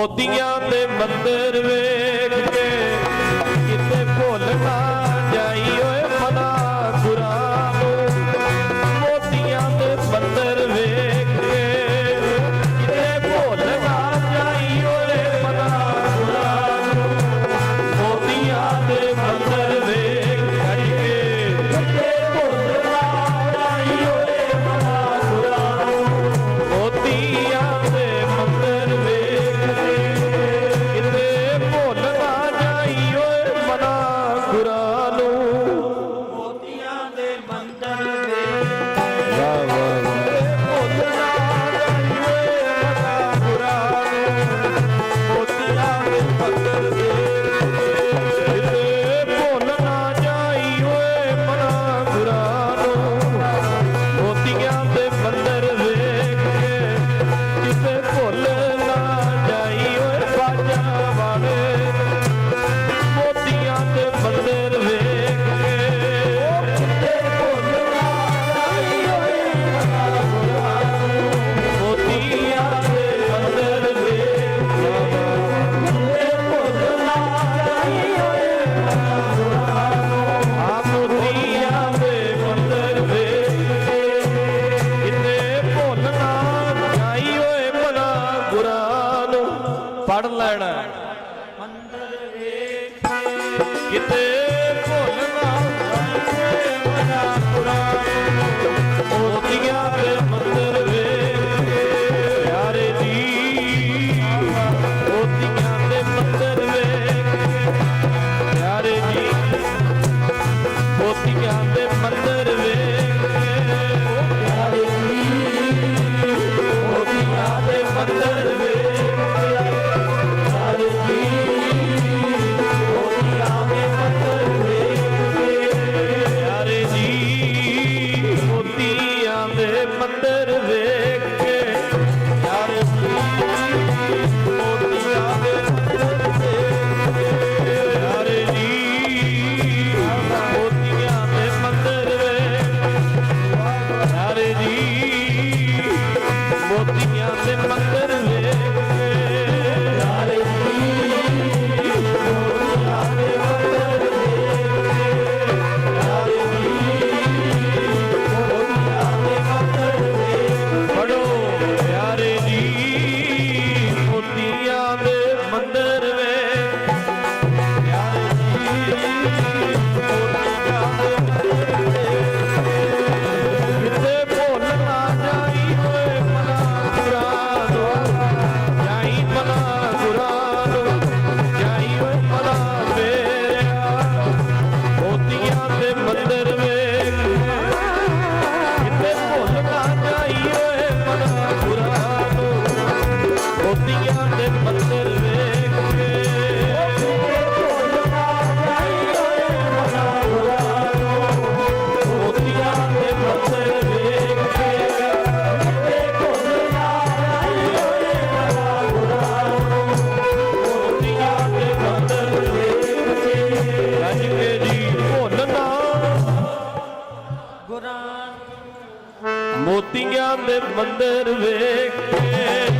ਮੋਤੀਆਂ ਦੇ ਮੰਦਰ ਵੇ ਪੜ ਲੈਣਾ। ਮੰਦਰ ਵੇਖੇ ਕਿਤੇ ਭੁੱਲ ਨਾ ਜਾਏ ਮਨਾ ਡਰ ਵੇਖ ਕੇ ਯਾਰ ਮੋਤੀਆਂ ਦੇ ਮੰਦਰ ਵੇਖ ਕੇ ਯਾਰ ਜੀ ਮੋਤੀਆਂ ਦੇ ਮੰਦਰ ਵੇਖ ਯਾਰ ਜੀ, ਮੋਤੀਆਂ ਦੇ ਮੰਦਰ ਵੇਖ ਮੋਤੀਆਂ ਦੇ ਮੰਦਰ ਵੇਖ। ਕੇ